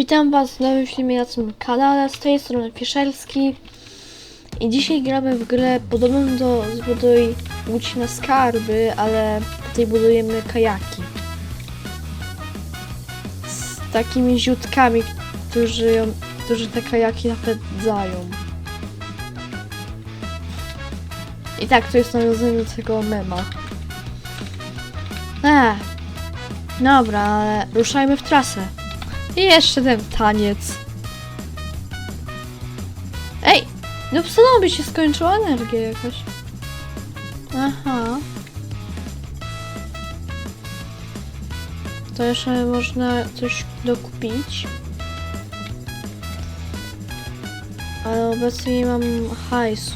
Witam Was w nowym filmie na tym kanale, z tej strony Fiszelski i dzisiaj gramy w grę podobną do Zbuduj Łódź na Skarby, ale tutaj budujemy kajaki z takimi ziutkami, którzy, ją, którzy te kajaki napędzają. I tak, to jest nawiązanie do tego mema. Eee, dobra, ale ruszajmy w trasę. I jeszcze ten taniec. Ej! No by się skończyła energia jakaś. Aha. To jeszcze można coś dokupić. Ale obecnie nie mam hajsu.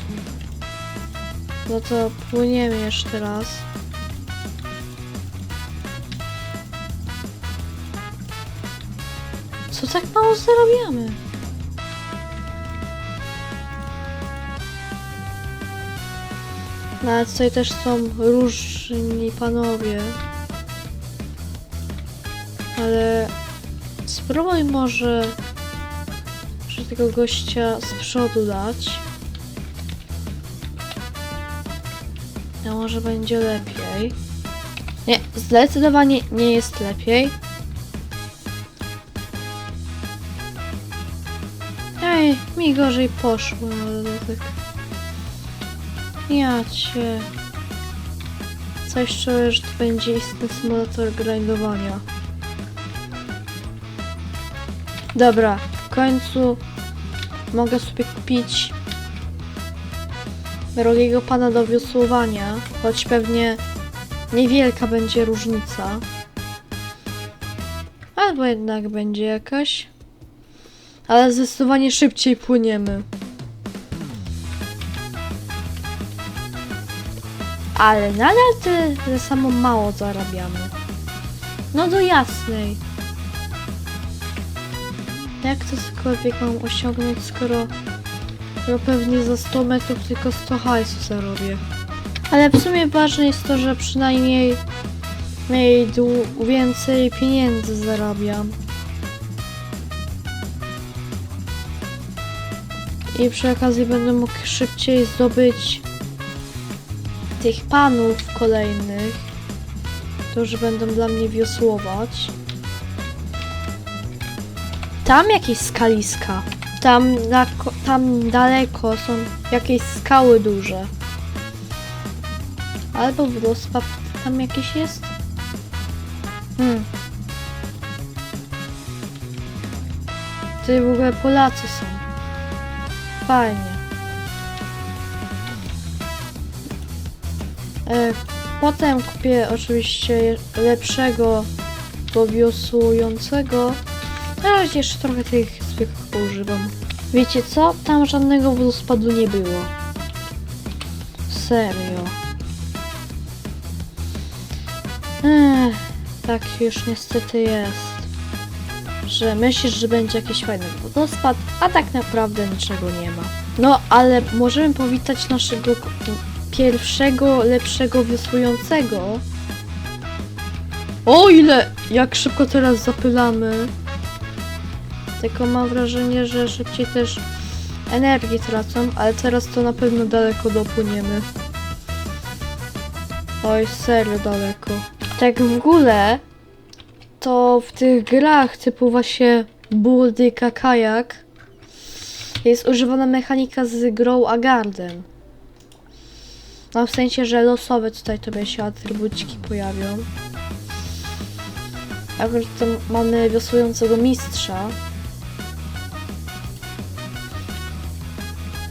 No to płyniemy jeszcze raz. Tak mało zarabiamy? No ale tutaj też są różni panowie. Ale spróbuj może że tego gościa z przodu dać. A może będzie lepiej. Nie, zdecydowanie nie jest lepiej. Ej, mi gorzej poszło, ale tak... Ja cię... Coś czuję, że to będzie istny symulator grindowania. Dobra, w końcu mogę sobie kupić drogiego pana do wiosłowania, choć pewnie niewielka będzie różnica. Albo jednak będzie jakaś. Ale zdecydowanie szybciej płyniemy. Ale nadal tyle samo mało zarabiamy. No do jasnej. Jak to cokolwiek mam osiągnąć, skoro, skoro pewnie za 100 metrów tylko 100 hajsu zarobię. Ale w sumie ważne jest to, że przynajmniej mniej więcej pieniędzy zarabiam. I przy okazji będę mógł szybciej zdobyć tych panów kolejnych, którzy będą dla mnie wiosłować. Tam jakieś skaliska. Tam, tam daleko są jakieś skały duże. Albo wodospad tam jakieś jest? Hmm. Tutaj w ogóle Polacy są. Fajnie. E, potem kupię oczywiście lepszego powiosłującego. Na razie jeszcze trochę tych zwykłych poużywam. Wiecie co? Tam żadnego wodospadu nie było. Serio. Ech, tak już niestety jest. Że myślisz, że będzie jakiś fajny wodospad, a tak naprawdę niczego nie ma. No, ale możemy powitać naszego pierwszego, lepszego wiosłującego. O ile! Jak szybko teraz zapylamy. Tylko mam wrażenie, że szybciej też energię tracą, ale teraz to na pewno daleko dopłyniemy. Oj, serio daleko. Tak w ogóle, to w tych grach typu właśnie Burdyka Kajak jest używana mechanika z Grow a Garden. No w sensie, że losowe tutaj tobie się atrybuciki pojawią. Akurat tam mamy wiosłującego mistrza.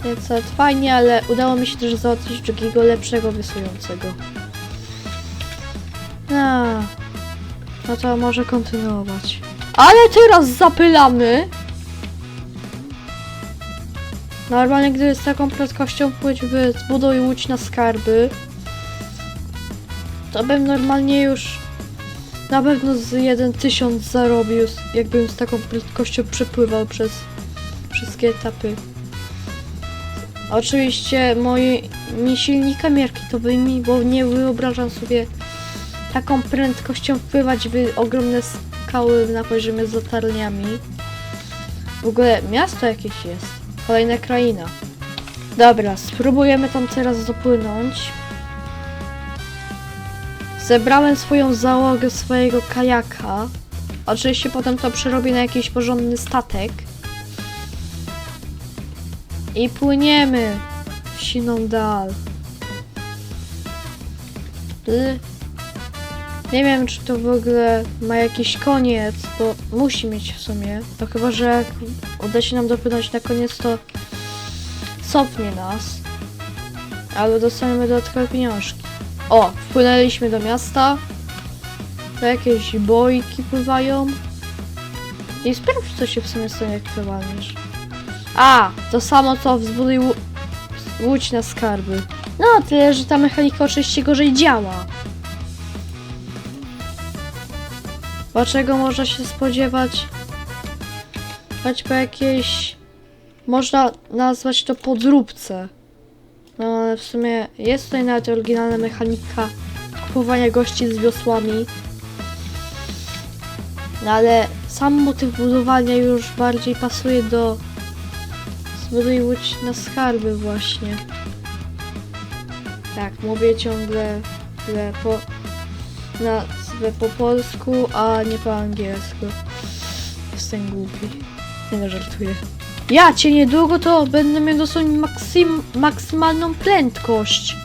Więc to fajnie, ale udało mi się też załatwić drugiego lepszego wiosłującego. A, no to może kontynuować. Ale teraz zapylamy! Normalnie, gdyby z taką prędkością płyć w zbuduj łódź na skarby, to bym normalnie już na pewno z 1000 zarobił, jakbym z taką prędkością przepływał przez wszystkie etapy. Oczywiście moje mi silnika mierki to by mi, bo nie wyobrażam sobie taką prędkością wpływać w ogromne skały na poziomie z latarniami. W ogóle miasto jakieś jest. Kolejna kraina. Dobra, spróbujemy tam teraz dopłynąć. Zebrałem swoją załogę swojego kajaka. Oczywiście potem to przerobię na jakiś porządny statek. I płyniemy w siną dal. L- Nie wiem, czy to w ogóle ma jakiś koniec, bo musi mieć w sumie. To chyba, że jak uda się nam dopłynąć na koniec, to cofnie nas. Albo dostaniemy dodatkowe pieniążki. O, wpłynęliśmy do miasta. To jakieś bojki pływają. I sprawdź, co się w sumie stanie, jak przewalniesz. A, to samo co w zbuduj łu- łódź na skarby. No, tyle, że ta mechanika oczywiście gorzej działa. Bo czego można się spodziewać? Choć po jakiejś... Można nazwać to podróbce. No, ale w sumie jest tutaj nawet oryginalna mechanika kupowania gości z wiosłami. No ale sam motyw budowania już bardziej pasuje do zbuduj łódź na skarby właśnie. Tak, mówię ciągle źle po nazwę po polsku, a nie po angielsku. Jestem głupi. Nie no, żartuję. Ja cię niedługo to będę miał dosłownie maksym, maksymalną prędkość.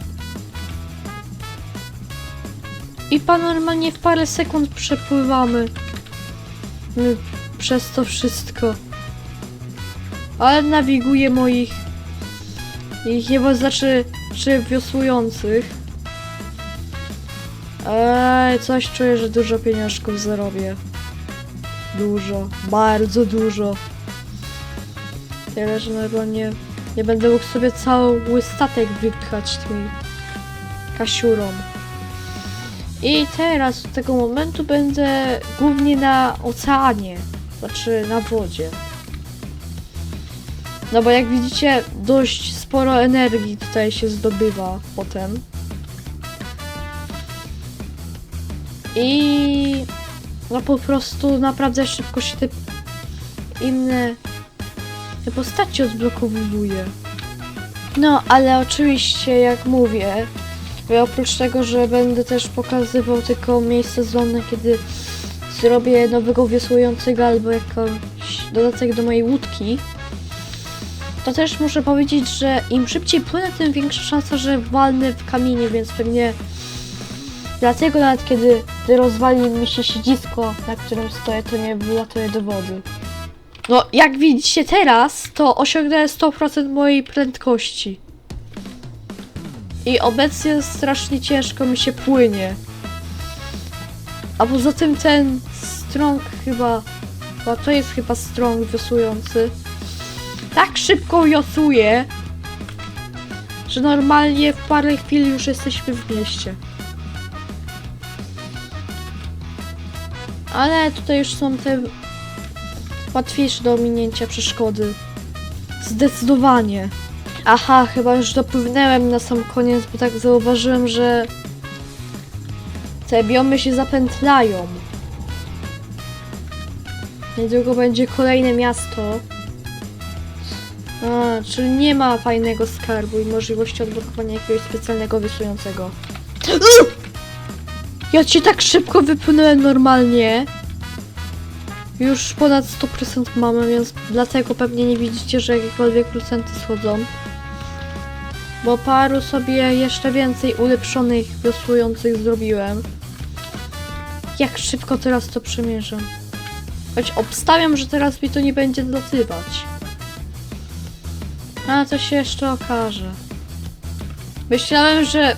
I pan normalnie w parę sekund przepływamy. My przez to wszystko. Ale nawiguję moich ich nie znaczy czy wiosłujących. Eee, coś czuję, że dużo pieniążków zarobię. Dużo, bardzo dużo. Tyle, że normalnie nie będę mógł sobie cały statek wypchać tymi kasiurą. I teraz od tego momentu będę głównie na oceanie, znaczy na wodzie. No bo jak widzicie, dość sporo energii tutaj się zdobywa potem. I no po prostu naprawdę szybko się te inne postaci odblokowuje. No, ale oczywiście, jak mówię, oprócz tego, że będę też pokazywał tylko miejsce zlone, kiedy zrobię nowego wiosłującego albo jakiś dodatek do mojej łódki, to też muszę powiedzieć, że im szybciej płynę, tym większa szansa, że walnę w kamienie, więc pewnie dlatego nawet kiedy rozwali mi się siedzisko, na którym stoję, to nie wylatuję do wody. No, jak widzicie teraz, to osiągnąłem 100% mojej prędkości. I obecnie strasznie ciężko mi się płynie. A poza tym ten strąg chyba, chyba to jest chyba strąg wiosłujący. Tak szybko wiosłuje, że normalnie w parę chwil już jesteśmy w mieście. Ale tutaj już są te łatwiejsze do ominięcia przeszkody. Zdecydowanie. Aha, chyba już dopłynęłem na sam koniec, bo tak zauważyłem, że te biomy się zapętlają. Niedługo będzie kolejne miasto. A, czyli nie ma fajnego skarbu i możliwości odblokowania jakiegoś specjalnego wysującego. Ja cię tak szybko wypłynąłem normalnie. Już ponad 100% mamy, więc dlatego pewnie nie widzicie, że jakiekolwiek procenty schodzą. Bo paru sobie jeszcze więcej ulepszonych wiosłujących zrobiłem. Jak szybko teraz to przemierzam. Choć obstawiam, że teraz mi to nie będzie dotywać. Ale to się jeszcze okaże. Myślałem, że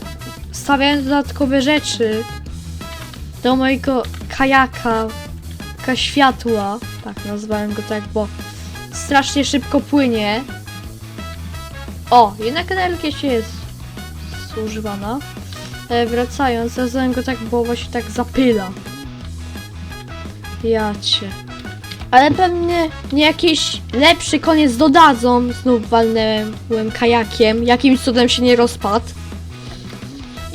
stawiając dodatkowe rzeczy do mojego kajaka, ka światła, tak nazwałem go tak, bo strasznie szybko płynie. O, jednak energia się jest zużywana. E, wracając, nazwałem go tak, bo właśnie tak zapyla. Ja cię. Ale pewnie nie jakiś lepszy koniec dodadzą. Znów walnęłem kajakiem. Jakimś cudem się nie rozpadł.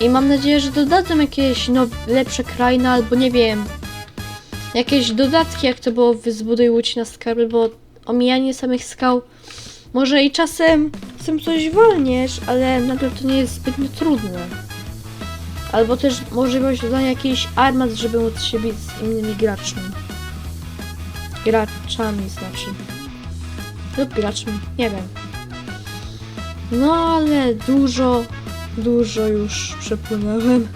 I mam nadzieję, że dodadzą jakieś no, lepsze krainy, albo nie wiem. Jakieś dodatki, jak to było w Zbuduj Łódź na skarby, bo omijanie samych skał może i czasem czasem coś wolniesz, ale nadal to nie jest zbytnio trudne. Albo też możliwość dodania jakiejś armat, żeby móc się bić z innymi graczmi. Graczami znaczy. Lub graczmi, nie wiem. No ale dużo, dużo już przepłynąłem.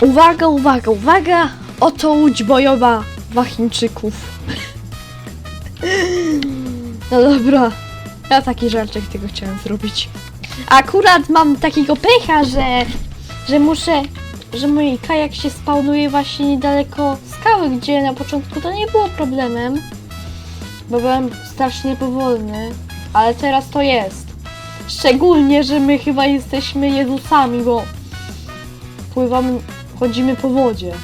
Uwaga, uwaga, uwaga! Oto łódź bojowa Wachińczyków. No dobra, ja taki żarczek tego chciałem zrobić. Akurat mam takiego pecha, że, że muszę, że mój kajak się spawnuje właśnie niedaleko skały, gdzie na początku to nie było problemem, bo byłem strasznie powolny, ale teraz to jest. Szczególnie, że my chyba jesteśmy Jezusami, bo pływamy, chodzimy po wodzie.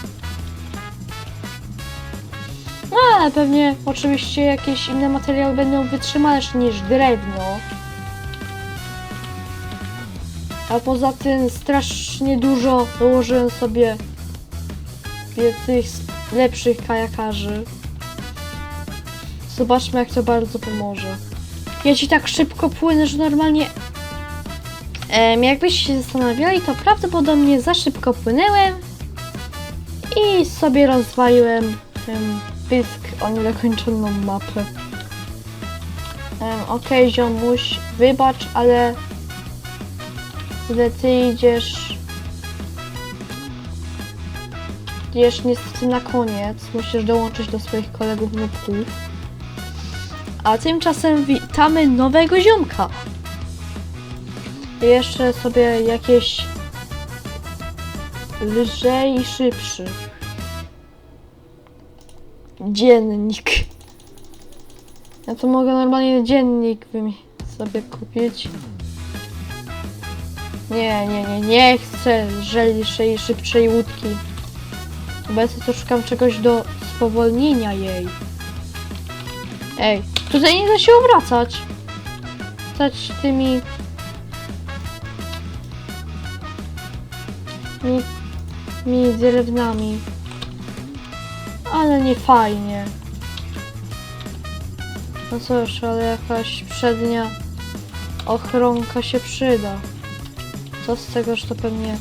No ale pewnie oczywiście jakieś inne materiały będą wytrzymalsze niż drewno. A poza tym strasznie dużo dołożyłem sobie tych lepszych kajakarzy. Zobaczmy jak to bardzo pomoże. Ja ci tak szybko płynę, że normalnie... Em, jakbyście się zastanawiali, to prawdopodobnie za szybko płynęłem i sobie rozwaliłem em, pysk o niedokończoną mapę. Em, Okej, ziomuś, wybacz, ale ile ty idziesz... Idziesz niestety na koniec, musisz dołączyć do swoich kolegów nubków. A tymczasem witamy nowego ziomka. Jeszcze sobie jakieś lżej i szybszy. Dziennik. Ja to mogę normalnie dziennik sobie kupić. Nie, nie, nie, nie chcę lżejszej i szybszej łódki. Obecnie to szukam czegoś do spowolnienia jej. Ej, tutaj nie da się obracać. Stać tymi... Mi, mi drewnami. Ale nie fajnie. No cóż, ale jakaś przednia ochronka się przyda. Co z tego, że to pewnie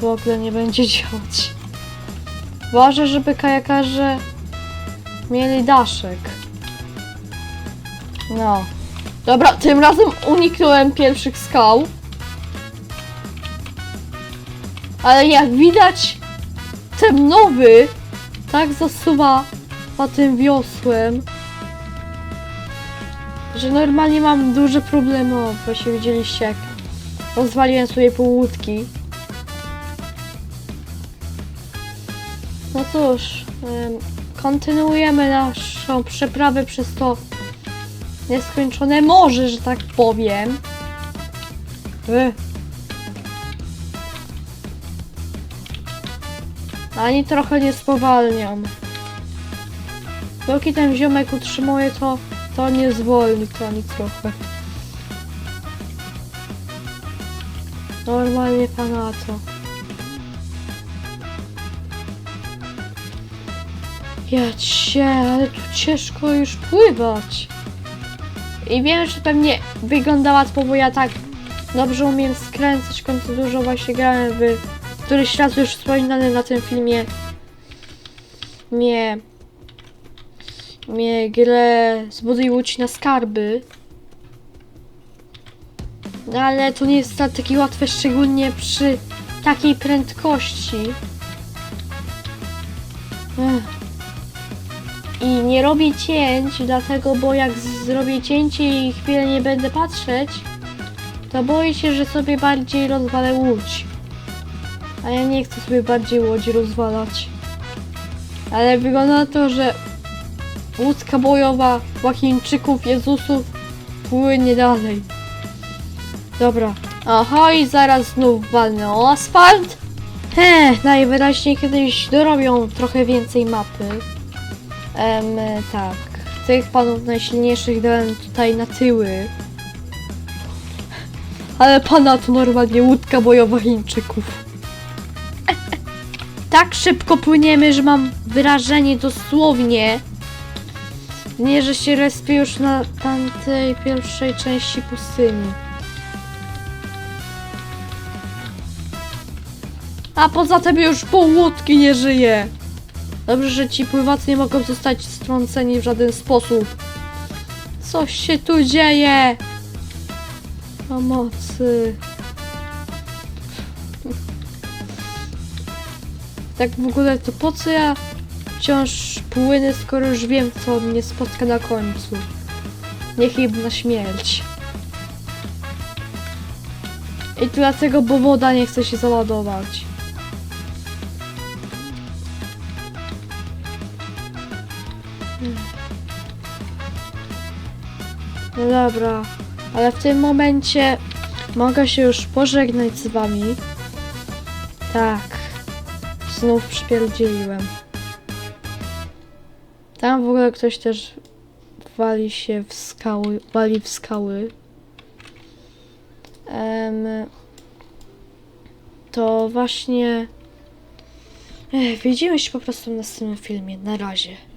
w ogóle nie będzie działać. Ważne, żeby kajakarze mieli daszek. No. Dobra, tym razem uniknąłem pierwszych skał. Ale jak widać, ten nowy tak zasuwa na tym wiosłem, że normalnie mam duże problemy. O, właśnie widzieliście jak rozwaliłem sobie pół. No cóż, kontynuujemy naszą przeprawę przez to nieskończone morze, że tak powiem. Ech. Ani trochę nie spowalniam. Póki ten ziomek utrzymuje, to, to nie zwolni to ani trochę. Normalnie pana to. Ja cię, ale tu ciężko już pływać. I wiem, że pewnie wygląda łatwo, bo ja tak dobrze umiem skręcać, końcu dużo właśnie grałem w któryś raz już wspominany na tym filmie mnie mnie grę Zbuduj łódź na skarby. No ale to nie jest takie łatwe, szczególnie przy takiej prędkości. Ech. I nie robię cięć, dlatego, bo jak zrobię cięcie i chwilę nie będę patrzeć, to boję się, że sobie bardziej rozwalę łódź. A ja nie chcę sobie bardziej łodzi rozwalać. Ale wygląda na to, że łódka bojowa Łachińczyków, Jezusów płynie dalej. Dobra. Aha, i zaraz znów walnę o asfalt. He, najwyraźniej kiedyś dorobią trochę więcej mapy. Em, tak. Tych panów najsilniejszych dałem tutaj na tyły. Ale pana to normalnie łódka bojowa Chińczyków. tak szybko płyniemy, że mam wyrażenie dosłownie Nie, że się respi już na tamtej pierwszej części pustyni. A poza tym już pół łódki nie żyje. Dobrze, że ci pływacy nie mogą zostać strąceni w żaden sposób. Coś się tu dzieje. Pomocy. Tak w ogóle to po co ja wciąż płynę, skoro już wiem, co mnie spotka na końcu. Niechybna śmierć. I dlatego, bo woda nie chce się załadować. No dobra, ale w tym momencie mogę się już pożegnać z wami. Tak, znów przypierdzieliłem. Tam w ogóle ktoś też wali się w skały, wali w skały. Em, to właśnie... Ech, widzimy się po prostu w następnym filmie. Na razie.